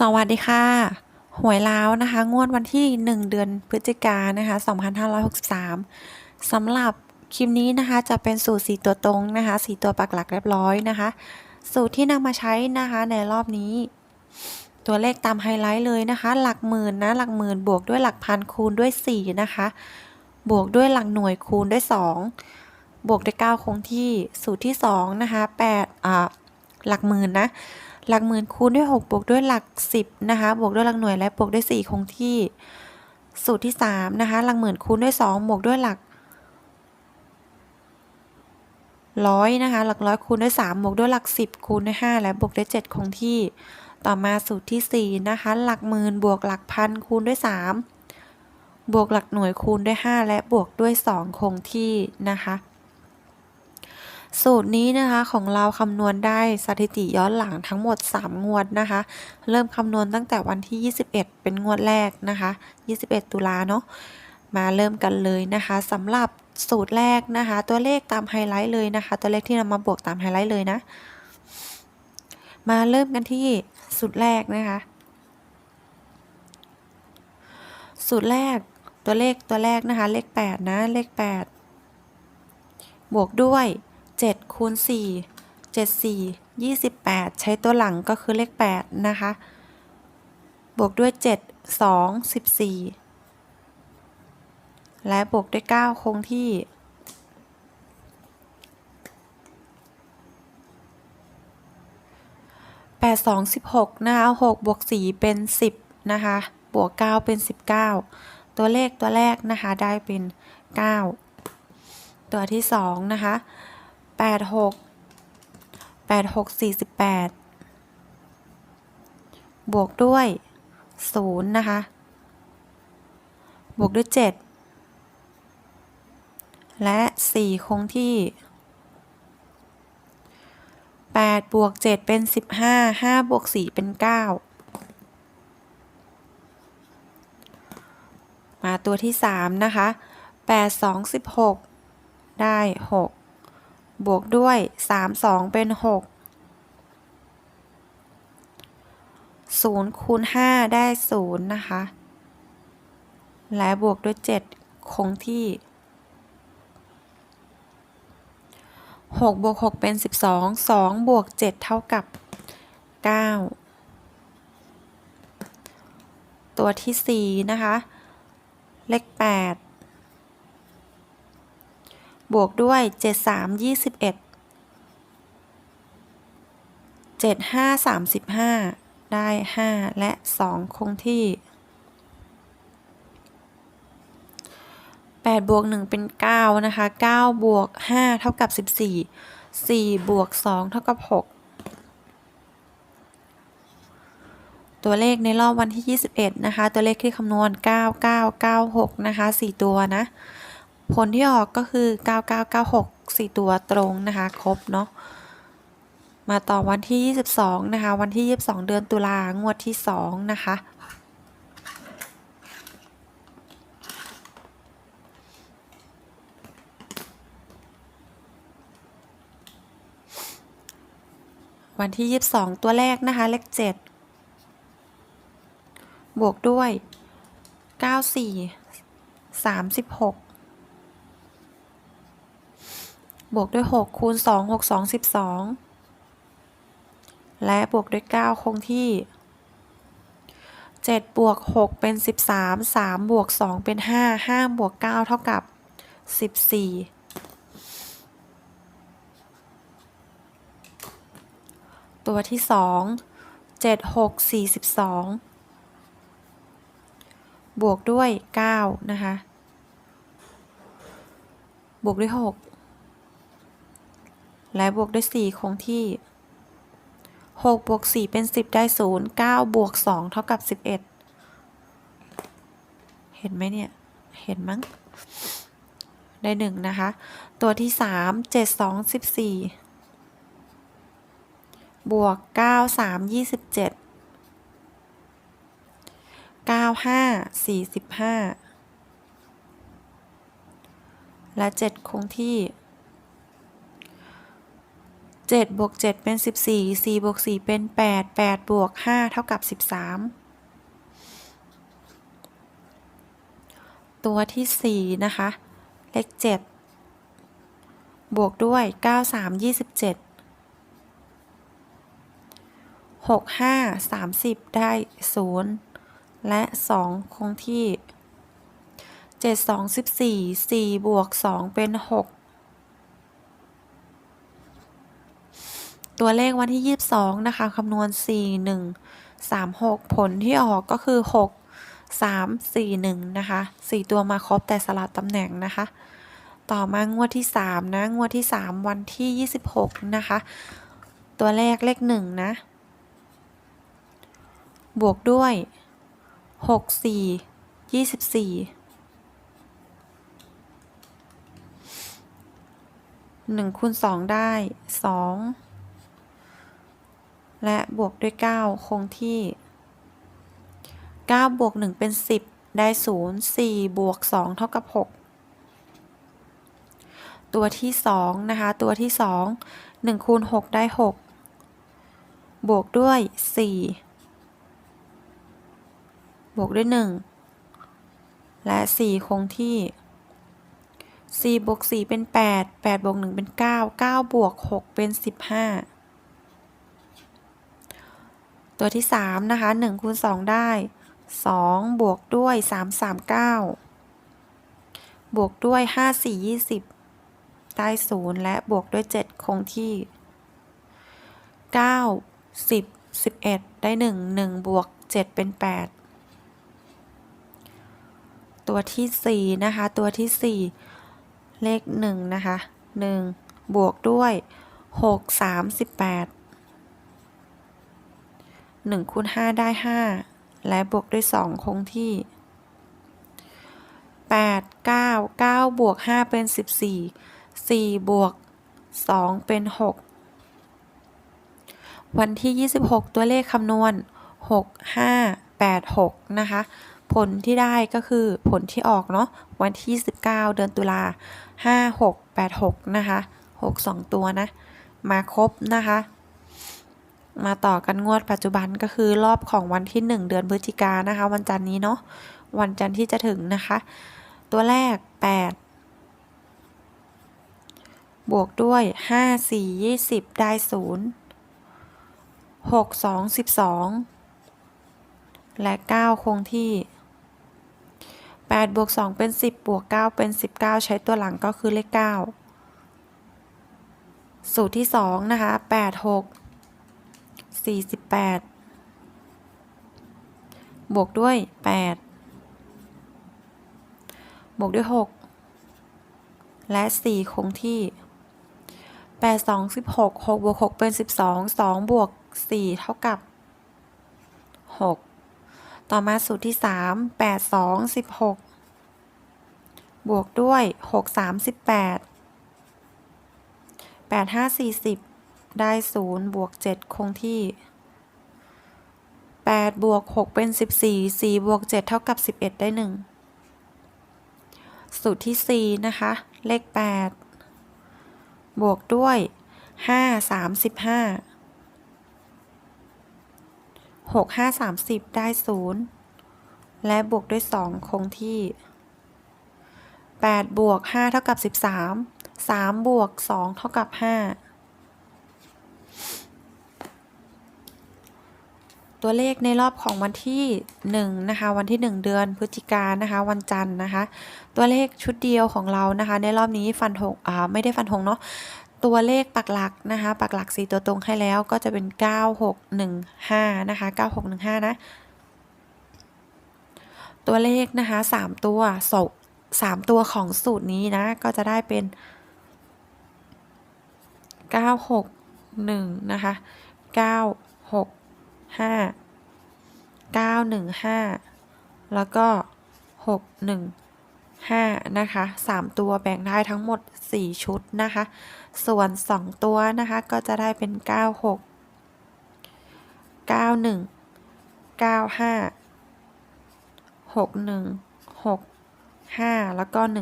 สวัสดีค่ะ หวยล้าวนะคะ งวดวันที่ 1 เดือนพฤศจิกายนนะคะ 2563สำหรับคลิปนี้นะคะจะเป็นสูตร 4 ตัวตรงนะคะ 4 ตัวปักหลักเรียบร้อยนะคะ สูตรที่นำมาใช้นะคะในรอบนี้ ตัวเลขตามไฮไลท์เลยนะคะ หลักหมื่นนะหลักหมื่นบวกด้วยหลักพันคูณด้วย 4 นะคะ บวกด้วยหลักหน่วยคูณด้วย 2 บวกด้วย 9 คงที่สูตรที่2นะคะ8อ่าหลักหมื่นนะ หลักหมื่นคูณด้วย 6 บวกด้วยหลัก 10 นะคะ บวกด้วยหลักหน่วยและบวกด้วย 4 คงที่ สูตรที่ 3 นะคะ หลักหมื่นคูณด้วย 2 บวกด้วยหลักร้อยนะคะ หลักร้อยคูณด้วย 3 บวกด้วยหลัก 10 คูณด้วย 5 และบวกด้วย 7 คงที่ ต่อมาสูตรที่ 4 นะคะ หลักหมื่นบวกหลักพันคูณด้วย 3 บวกหลักหน่วยคูณด้วย 5 และบวกด้วย 2 คงที่นะคะ สูตรนี้นะคะของเราคำนวณได้สถิติย้อนหลังทั้งหมด 3 งวดนะคะ เริ่มคำนวณตั้งแต่วันที่ 21 เป็นงวดแรกนะคะ 21 ตุลาเนาะมาเริ่มกันเลยนะคะสำหรับสูตรแรกนะคะ ตัวเลขตามไฮไลท์เลยนะคะ ตัวเลขที่นำมาบวกตามไฮไลท์เลยนะ มาเริ่มกันที่สูตรแรกนะคะสูตรแรกตัวเลขตัวแรกนะคะ เลข 8 นะ เลข 8 บวกด้วย 7คูณ4 7 4 28 ใช้ตัวหลังก็คือเลข 8 นะคะ บวกด้วย 7 2 14 และบวกด้วย 9 คงที่8 2 16นะคะ6บวก4เป็น10นะคะ บวก9เป็น19ตัวเลขตัวแรกนะคะได้เป็น9ตัวที่2นะคะ 8 6 8 6 48บวกด้วย0นะคะ บวกด้วย7และ4คงที่8บวก7เป็น15 5บวก4เป็น9มาตัวที่3นะคะ8 2 16ได้6 บวกด้วย 3 2 เป็น 6 0คูณ5ได้ 0 นะคะ และบวกด้วย 7 คงที่ 6 บวก 6 เป็น 12 2 บวก 7 เท่ากับ 9 ตัวที่ 4 นะคะ เลข 8 บวกด้วย 7 3 21 7 5 35 ได้ 5 และ 2 คงที่ 8 บวก 1 เป็น 9 นะคะ 9 บวก 5 เท่ากับ 14 4 บวก 2 เท่ากับ 6 ตัวเลขในรอบวันที่ 21 นะคะ ตัวเลขที่คำนวณ 9996 นะคะ 4 ตัวนะ ผลที่ออกก็คือ 9996 4 ตัวตรงนะคะ ครบเนาะ มาต่อวันที่ 22 นะคะ วันที่ 22 เดือนตุลางวดที่ 2 นะคะ วันที่ 22 ตัวแรกนะคะ เลข 7 บวกด้วย 94 36 บวกด้วย 6 คูณ 2 6 2 12 และบวกด้วย 9 คงที่ 7 บวก 6 เป็น 13 3 บวก 2 เป็น 5 5 บวก 9 เท่ากับ 14 ตัวที่ 2 7 6 42 บวกด้วย 9 นะคะ บวกด้วย 6 และบวกด้วย 4 คงที่ 6 บวก 4 เป็น 10 ได้ 0 9 บวก 2 เท่ากับ 11 เห็นไหมเนี่ย เห็นมั้ง ได้ 1 นะคะ ตัวที่ 3 7 2 14 บวก 9 3 27 9 5 45 และ 7 คงที่ 7บวก7เป็น 14 4บวก4เป็น 8 8บวก5เท่ากับ 13 ตัวที่ 4 นะคะ เลข 7 บวกด้วย 9 3 27 6 5 30 ได้ 0 และ 2 คงที่ 7 2 14 4บวก 2 เป็น 6 ตัวเลขวันที่ 22 นะคะคำนวณ 4 1 3 6 ผลที่ออกก็คือ 6 3 4 1 นะคะ 4 ตัวมาครบแต่สลับตำแหน่งนะคะ ต่อมางวดที่ 3 นะ งวดที่ 3 วันที่ 26 นะคะ ตัวเลขเลข 1 นะ บวกด้วย 6 4 24 1คูณ2ได้2 และบวกด้วย 9 คงที่ 9 บวก 1 เป็น 10 ได้ 0 4 บวก 2 เท่ากับ 6 ตัวที่ 2 นะคะ ตัวที่ 2 1คูณ6ได้ 6 บวกด้วย 4 บวกด้วย 1 และ 4 คงที่ 4 บวก 4 เป็น 8 8 บวก 1 เป็น 9 9 บวก 6 เป็น 15 ตัวที่ 3 นะคะ1คูณ2 ได้ 2 บวกด้วย 3 3 9 บวกด้วย 5 4 20 ได้ 0 และบวกด้วย 7 คงที่ 9 10 11 ได้ 1 1 บวก 7 เป็น 8 ตัวที่ 4 นะคะ ตัวที่ 4 เลข 1 นะคะ 1 บวกด้วย 6 38 1คูณ5ได้ 5 และบวกด้วย 2 คงที่ 8 9 9บวก5เป็น 14 4 บวก 2 เป็น 6 วันที่ 26 ตัวเลขคำนวณ 6 5 8 6 นะคะ ผลที่ได้ก็คือผลที่ออกเนาะวันที่ 29 เดือนตุลา 5 6 8 6 นะคะ 6 2 ตัวนะ มาครบนะคะ มาต่อกันงวดปัจจุบันก็คือรอบของวันที่ 1 เดือนพฤศจิกานนะคะ วันจันทร์นี้เนาะวันจันทร์ที่จะถึงนะคะ ตัวแรก 8 บวกด้วย 5 4 20 ได้ 0 6 2 12 และ 9 คงที่ 8 บวก 2 เป็น 10 บวก 9 เป็น 19 ใช้ตัวหลังก็คือเลข 9 สูตรที่ 2 นะคะ 8 6 48 บวกด้วย 8 บวกด้วย 6 และ 4 คงที่ 8 2 16 6บวก6เป็น 12 2 บวก 4 เท่ากับ 6 ต่อมาสูตรที่ 3 8 2 16 บวกด้วย 6 38 8 5 40 ได้0บวก7คงที่8บวก6เป็น 14 4บวก7เท่ากับ 11 ได้ 1 สูตรที่ 4 นะคะ เลข 8 บวกด้วย 5 35 6 5 30 ได้ 0 และบวกด้วย 2 คงที่ 8 บวก 5 เท่ากับ 13 3 บวก 2 เท่ากับ 5 ตัวเลขในรอบของวันที่1นะคะวันที่ 1 เดือนพฤศจิกานะคะวันจันทร์นะคะ ตัวเลขชุดเดียวของเรานะคะในรอบนี้ฟันธงอ่าไม่ได้ฟันธงเนาะตัวเลขปักหลักนะคะปักหลัก4ตัวตรงให้แล้วก็จะเป็น 9615นะคะ9615นะตัวเลขนะคะ3ตัวสสามตัวของสูตรนี้นะก็จะได้เป็น 961 นะคะ 965 915แล้วก็615นะคะ3ตัวแบ่งได้ทั้งหมด4ชุดนะคะ ส่วน2ตัวนะคะก็จะได้เป็น96 91 95 61 6 5แล้วก็15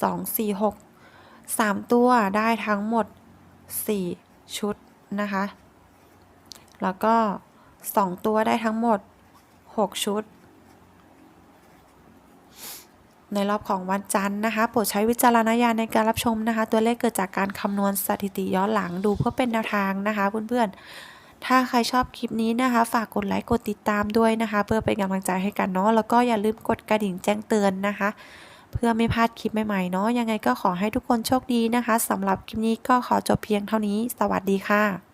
2 4 6 3ตัวได้ทั้งหมด4ชุดนะคะ แล้วก็ 2 ตัวได้ทั้งหมด 6 ชุด ในรอบของวันจันทร์นะคะ โปรดใช้วิจารณญาณในการรับชมนะคะ ตัวเลขเกิดจากการคำนวณสถิติย้อนหลังดูเพื่อเป็นแนวทางนะคะเพื่อนๆ ถ้าใครชอบคลิปนี้นะคะ ฝากกดไลค์กดติดตามด้วยนะคะ เพื่อเป็นกำลังใจให้กันเนาะแล้วก็อย่าลืมกดกระดิ่งแจ้งเตือนนะคะเพื่อไม่พลาดคลิปใหม่ๆเนาะยังไงก็ขอให้ทุกคนโชคดีนะคะสำหรับคลิปนี้ก็ขอจบเพียงเท่านี้ สวัสดีค่ะ